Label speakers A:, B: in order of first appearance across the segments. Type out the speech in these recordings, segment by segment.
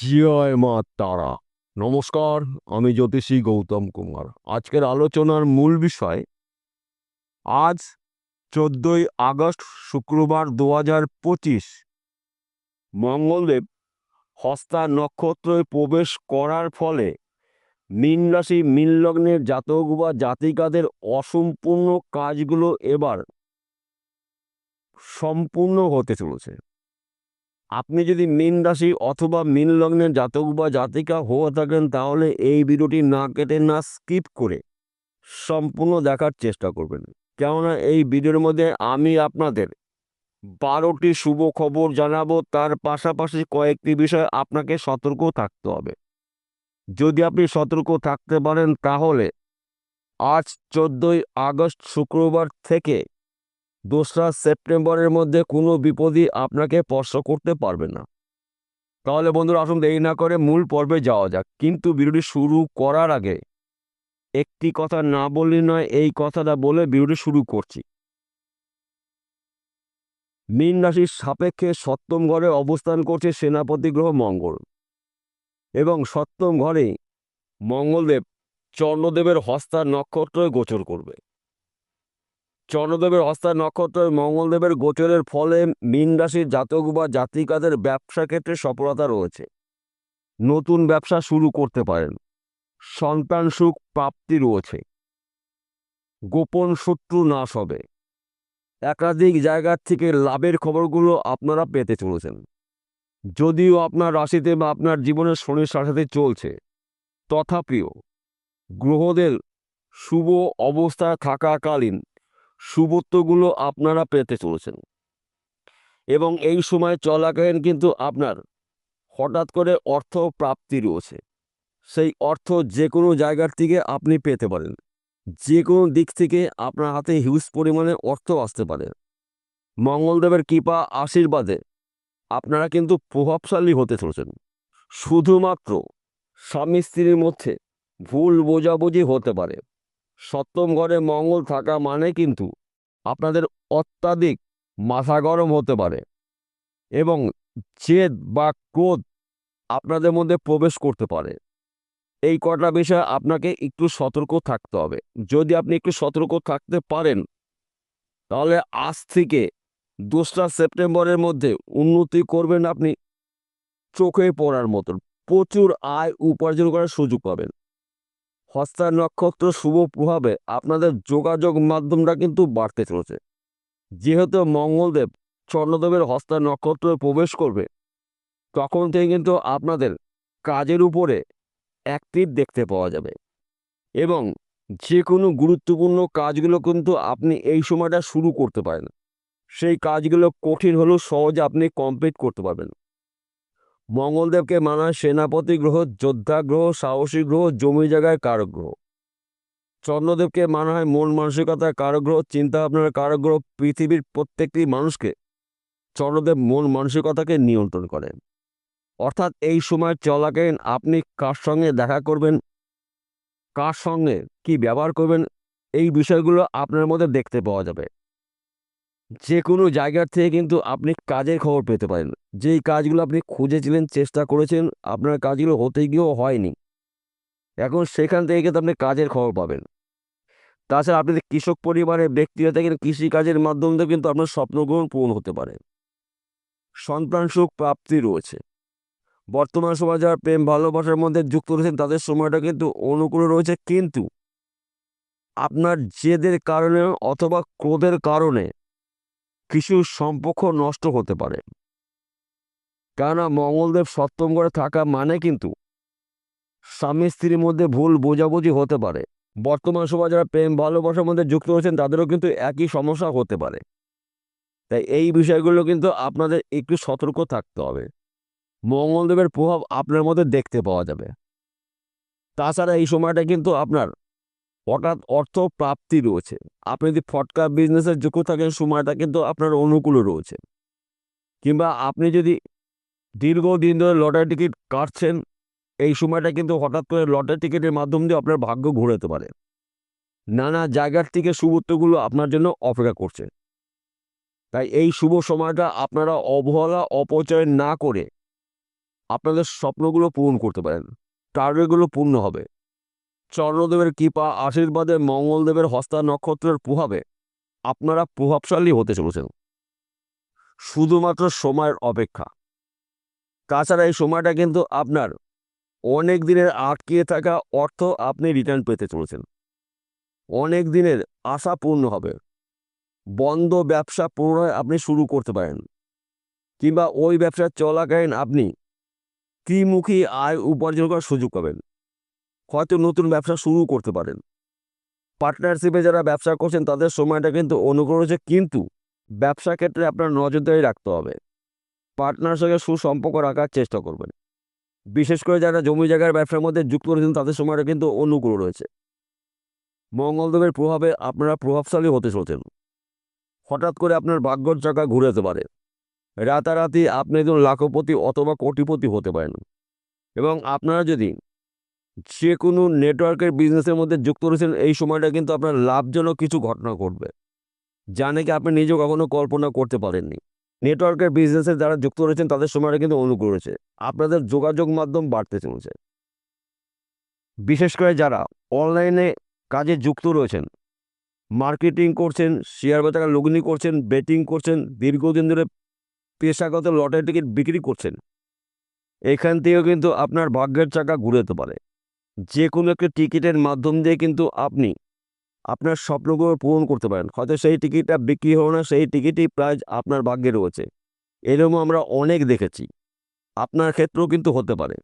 A: জয় মা তারা নমস্কার, আমি জ্যোতিষী গৌতম কুমার। আজকের আলোচনার মূল বিষয়, আজ চোদ্দই আগস্ট শুক্রবার দু হাজার পঁচিশ। মঙ্গলদেব হস্তা নক্ষত্রে প্রবেশ করার ফলে মীন রাশি মীন লগ্নের জাতক বা জাতিকাদের অসম্পূর্ণ কাজগুলো এবার সম্পূর্ণ হতে চলেছে। আপনি যদি মীন রাশি অথবা মীন লগ্নের জাতক বা জাতিকা হয়ে থাকেন, তাহলে এই ভিডিওটি না কেটে না স্কিপ করে সম্পূর্ণ দেখার চেষ্টা করবেন। কেননা এই ভিডিওর মধ্যে আমি আপনাদের বারোটি শুভ খবর জানাব, তার পাশাপাশি কয়েকটি বিষয় আপনাকে সতর্ক থাকতে হবে। যদি আপনি সতর্ক থাকতে পারেন, তাহলে আজ চোদ্দই আগস্ট শুক্রবার থেকে দোসরা সেপ্টেম্বরের মধ্যে কোনো বিপদই আপনাকে স্পর্শ করতে পারবে না। তাহলে বন্ধুরা আসুন দেরি না করে মূল পর্বে যাওয়া যাক। কিন্তু ভিডিওটি শুরু করার আগে একটি কথা না বললে নয়, এই কথাটা বলে ভিডিওটি শুরু করছি। মীন রাশির সাপেক্ষে সপ্তম ঘরে অবস্থান করছে সেনাপতি গ্রহ মঙ্গল এবং সপ্তম ঘরে মঙ্গলদেব চন্দ্রদেবের হস্তার নক্ষত্রে গোচর করবে। চন্দ্রদেবের হস্তা নক্ষত্র মঙ্গলদেবের গোচরের ফলে মীন রাশির জাতক বা জাতিকাদের ব্যবসা ক্ষেত্রে সফলতা রয়েছে। নতুন ব্যবসা শুরু করতে পারেন। সন্তান সুখ প্রাপ্তি রয়েছে। গোপন শত্রু নাশ হবে। একাধিক জায়গার থেকে লাভের খবরগুলো আপনারা পেতে চলেছেন। যদিও আপনার রাশিতে বা আপনার জীবনের শনির সাথে চলছে। তথাপিও গ্রহদের শুভ অবস্থায় থাকাকালীন শুভত্বগুলো আপনারা পেতে চলেছেন। এবং এই সময় চলাকালীন কিন্তু আপনার হঠাৎ করে অর্থ প্রাপ্তি রয়েছে। সেই অর্থ যে কোনো জায়গার থেকে আপনি পেতে পারেন। যে কোনো দিক থেকে আপনার হাতে হিউজ পরিমাণে অর্থ আসতে পারে। মঙ্গলদেবের কৃপা, আশীর্বাদে আপনারা কিন্তু প্রভাবশালী হতে চলেছেন। শুধুমাত্র স্বামী স্ত্রীর মধ্যে ভুল বোঝাবুঝি হতে পারে। সপ্তম ঘরে মঙ্গল থাকা মানে কিন্তু আপনাদের অত্যাধিক মাথা গরম হতে পারে এবং জেদ বা ক্রোধ আপনাদের মধ্যে প্রবেশ করতে পারে। এই কটা বিষয়ে আপনাকে একটু সতর্ক থাকতে হবে। যদি আপনি একটু সতর্ক থাকতে পারেন, তাহলে আজ থেকে দোসরা সেপ্টেম্বরের মধ্যে উন্নতি করবেন আপনি চোখে পড়ার মতন। প্রচুর আয় উপার্জন করার সুযোগ পাবেন। হস্তার নক্ষত্র শুভ প্রভাবে আপনাদের যোগাযোগ মাধ্যমটা কিন্তু বাড়তে চলেছে। যেহেতু মঙ্গলদেব চন্দ্রদেবের হস্তার নক্ষত্রে প্রবেশ করবে, তখন থেকে কিন্তু আপনাদের কাজের উপরে অ্যাক্টিভ দেখতে পাওয়া যাবে এবং যে কোনো গুরুত্বপূর্ণ কাজগুলো কিন্তু আপনি এই সময়টা শুরু করতে পারেন। সেই কাজগুলো কঠিন হলেও সহজে আপনি কমপ্লিট করতে পারবেন। মঙ্গলদেবকে মানা সেনাপতি গ্রহ, যোদ্ধা গ্রহ, সাহসী গ্রহ, জমি জায়গায় কারক গ্রহ? চন্দ্রদেবকে মানা হয় মন মানসিকতার কারক গ্রহ চিন্তা ভাবনার কারক গ্রহ, পৃথিবীর প্রত্যেকটি মানুষকে। চন্দ্রদেব মন মানসিকতাকে নিয়ন্ত্রণ করেন। অর্থাৎ এই সময় চলাকালীন আপনি কার সঙ্গে দেখা করবেন? কার সঙ্গে কি ব্যবহার করবেন? এই বিষয়গুলো আপনার মধ্যে দেখতে পাওয়া যাবে। যে কোনো জায়গার থেকে কিন্তু আপনি কাজের খবর পেতে পারেন। যেই কাজগুলো আপনি খুঁজেছিলেন, চেষ্টা করেছেন, আপনার কাজগুলো হতে গিয়েও হয়নি। এখন সেখান থেকে কিন্তু আপনি কাজের খবর পাবেন। তাছাড়া আপনি কৃষক পরিবারের ব্যক্তিরা থাকেন কৃষিকাজের মাধ্যম মাধ্যমে কিন্তু আপনার স্বপ্নগ্রহণ পূরণ হতে পারে। সন্তান সুখ প্রাপ্তি রয়েছে। বর্তমান সময় যারা প্রেম, ভালোবাসার মধ্যে যুক্ত রয়েছেন, তাদের সময়টা কিন্তু অনুকূলে রয়েছে। কিন্তু আপনার জেদের কারণে অথবা ক্রোধের কারণে কিছু সম্পর্ক নষ্ট হতে পারে। কেননা মঙ্গলদেব সপ্তম ঘরে থাকা মানে কিন্তু স্বামী স্ত্রীর মধ্যে ভুল বোঝাবুঝি হতে পারে। বর্তমান সময় যারা প্রেম, ভালোবাসার মধ্যে যুক্ত হয়েছেন তাদেরও কিন্তু একই সমস্যা হতে পারে। তাই এই বিষয়গুলো কিন্তু আপনাদের একটু সতর্ক থাকতে হবে। মঙ্গলদেবের প্রভাব আপনার মধ্যে দেখতে পাওয়া যাবে। তাছাড়া এই সময়টা কিন্তু আপনার হঠাৎ অর্থ প্রাপ্তি রয়েছে। আপনি যদি ফটকা বিজনেসের যুক্ত থাকেন, সময়টা কিন্তু আপনার অনুকূলে রয়েছে। কিংবা আপনি যদি দীর্ঘদিন ধরে লটারি টিকিট কাটছেন, এই সময়টা কিন্তু হঠাৎ করে লটারি টিকিটের মাধ্যম দিয়ে আপনার ভাগ্য ঘুরেতে পারে। নানা জায়গার থেকে শুভত্বগুলো আপনার জন্য অপেক্ষা করছে। তাই এই শুভ সময়টা আপনারা অবহেলা, অপচয় না করে আপনাদের স্বপ্নগুলো পূরণ করতে পারেন। টার্গেটগুলো পূর্ণ হবে। চন্দ্রদেবের কৃপা, আশীর্বাদে মঙ্গলদেবের হস্তা নক্ষত্রের প্রভাবে আপনারা প্রভাবশালী হতে চলেছেন। শুধুমাত্র সময়ের অপেক্ষা। তাছাড়া এই সময়টা কিন্তু আপনার অনেক দিনের আটকিয়ে থাকা অর্থ আপনি রিটার্ন পেতে চলেছেন। অনেক দিনের আশা পূর্ণ হবে। বন্ধ ব্যবসা পুনরায় আপনি শুরু করতে পারেন। কিংবা ওই ব্যবসা চলাকালীন আপনি ত্রিমুখী আয় উপার্জন করার সুযোগ পাবেন। হয়তো নতুন ব্যবসা শুরু করতে পারেন। পার্টনারশিপে যারা ব্যবসা করছেন, তাদের সময়টা কিন্তু অনুগ্রহ কিন্তু ব্যবসা ক্ষেত্রে আপনার নজরদারি রাখতে হবে। পার্টনার সঙ্গে সুসম্পর্ক রাখার চেষ্টা করবেন। বিশেষ করে যারা জমি জায়গার ব্যবসার মধ্যে যুক্ত রয়েছেন, তাদের সময়টা কিন্তু অনুকূল রয়েছে। মঙ্গলদেবের প্রভাবে আপনারা প্রভাবশালী হতে চলছেন। হঠাৎ করে আপনার ভাগ্যর চাকা ঘুরে যেতে পারে। রাতারাতি আপনি একজন লাখপতি অথবা কোটিপতি হতে পারেন। এবং আপনারা যদি যে কোনো নেটওয়ার্কের বিজনেসের মধ্যে যুক্ত রয়েছেন, এই সময়টা কিন্তু আপনার লাভজনক কিছু ঘটনা ঘটবে। যা নাকি আপনি নিজেও কখনো কল্পনা করতে পারেননি। নেটওয়ার্কের বিজনেসে যারা যুক্ত রয়েছেন, তাদের সময়টা কিন্তু অনুকূল রয়েছে। আপনাদের যোগাযোগ মাধ্যম বাড়তে চলেছে। বিশেষ করে যারা অনলাইনে কাজে যুক্ত রয়েছেন মার্কেটিং করছেন শেয়ার বাজারে লগ্নি করছেন বেটিং করছেন, দীর্ঘদিন ধরে পেশাগত লটারি টিকিট বিক্রি করছেন, এখান থেকেও কিন্তু আপনার ভাগ্যের চাকা ঘুরে যেতে পারে। যে কোনো একটা টিকিটের মাধ্যম দিয়ে কিন্তু আপনি আপনার স্বপ্নগুলো পূরণ করতে পারেন। হয়তো সেই টিকিটটা বিক্রি হলো না, সেই টিকিটই প্রায় আপনার ভাগ্যে রয়েছে। এরকম আমরা অনেক দেখেছি। আপনার ক্ষেত্রেও কিন্তু হতে পারে।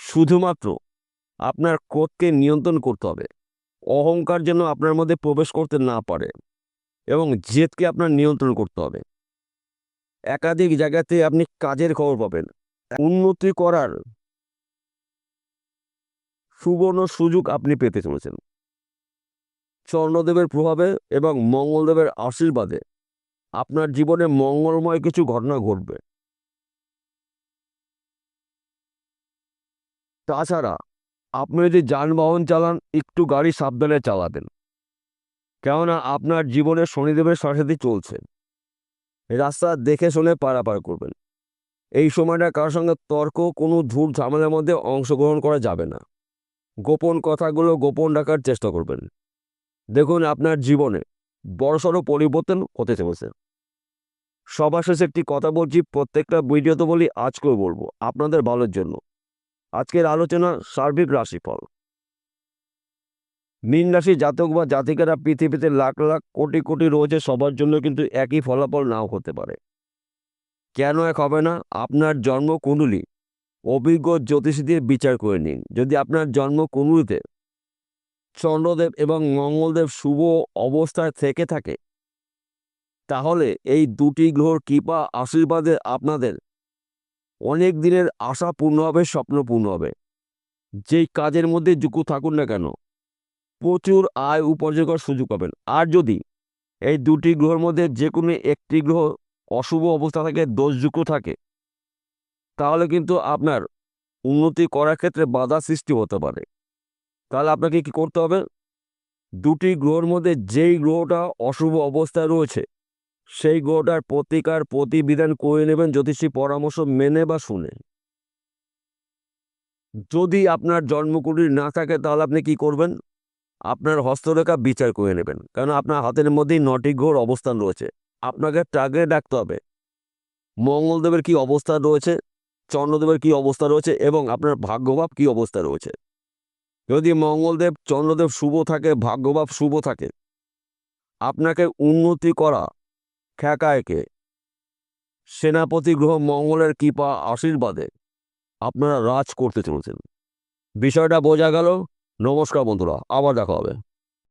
A: শুধুমাত্র আপনার ক্রোধকে নিয়ন্ত্রণ করতে হবে। অহংকার যেন আপনার মধ্যে প্রবেশ করতে না পারে এবং জেদকে আপনার নিয়ন্ত্রণ করতে হবে। একাধিক জায়গাতে আপনি কাজের খবর পাবেন। উন্নতি করার সুবর্ণ সুযোগ আপনি পেতে চলেছেন। চন্দ্রদেবের প্রভাবে এবং মঙ্গলদেবের আশীর্বাদে আপনার জীবনে মঙ্গলময় কিছু ঘটনা ঘটবে। তাছাড়া আপনি যদি যানবাহন চালান, একটু গাড়ি সাবধানে চালাবেন কেননা আপনার জীবনে শনিদেবের সরস্বতী চলছে। রাস্তা দেখে শুনে পারাপার করবেন। এই সময়টা কারোর সঙ্গে তর্ক, কোনো ধূর ঝামেলার মধ্যে অংশগ্রহণ করা যাবে না। গোপন কথাগুলো গোপন রাখার চেষ্টা করবেন। দেখুন, আপনার জীবনে বড়সড় পরিবর্তন হতে চলেছে। সবার শেষে একটি কথা বলছি, প্রত্যেকটা ভিডিওতে বলি, আজকেও বলব, আপনাদের ভালোর জন্য। আজকের আলোচনা সার্বিক রাশিফল। মীন রাশি জাতক বা জাতিকারা পৃথিবীতে লাখ লাখ কোটি কোটি রয়েছে সবার জন্য কিন্তু একই ফলাফল নাও হতে পারে। কেন এক হবে না? আপনার জন্ম কুণ্ডলী অভিজ্ঞ জ্যোতিষী দিয়ে বিচার করে নিন। যদি আপনার জন্ম কুণ্ডলিতে চন্দ্রদেব এবং মঙ্গলদেব শুভ অবস্থায় থেকে থাকে, তাহলে এই দুটি গ্রহর কৃপা আশীর্বাদে আপনাদের অনেক দিনের আশা পূর্ণ হবে, স্বপ্ন পূর্ণ হবে। যেই কাজের মধ্যে যুক্ত থাকুন না কেন, প্রচুর আয় উপার্জন করার সুযোগ পাবেন। আর যদি এই দুটি গ্রহের মধ্যে যে কোনো একটি গ্রহ অশুভ অবস্থা থাকে দোষযুক্ত থাকে তাহলে কিন্তু আপনার উন্নতি করার ক্ষেত্রে বাধা সৃষ্টি হতে পারে। তাহলে আপনাকে কি করতে হবে? দুটি গ্রহের মধ্যে যেই গ্রহটা অশুভ অবস্থায় রয়েছে, সেই গ্রহটার প্রতিকার প্রতিবিধান করে নেবেন জ্যোতিষী পরামর্শ মেনে বা শুনে। যদি আপনার জন্মকুটির না থাকে, তাহলে আপনি কি করবেন? আপনার হস্তরেখা বিচার করে নেবেন, কারণ আপনার হাতের মধ্যেই নটি গ্রহর অবস্থান রয়েছে। আপনাকে টার্গেট রাখতে হবে। মঙ্গলদেবের কি অবস্থান রয়েছে? চন্দ্রদেবের কি অবস্থা রয়েছে এবং আপনার ভাগ্যভাব কি অবস্থা রয়েছে? যদি মঙ্গলদেব, চন্দ্রদেব শুভ থাকে, ভাগ্যভাব শুভ থাকে, আপনাকে উন্নতি করা খ্যাকায়কে সেনাপতি গ্রহ মঙ্গলের কৃপা আশীর্বাদে আপনারা রাজ করতে চলেছেন। বিষয়টা বোঝা গেল। নমস্কার বন্ধুরা, আবার দেখা হবে।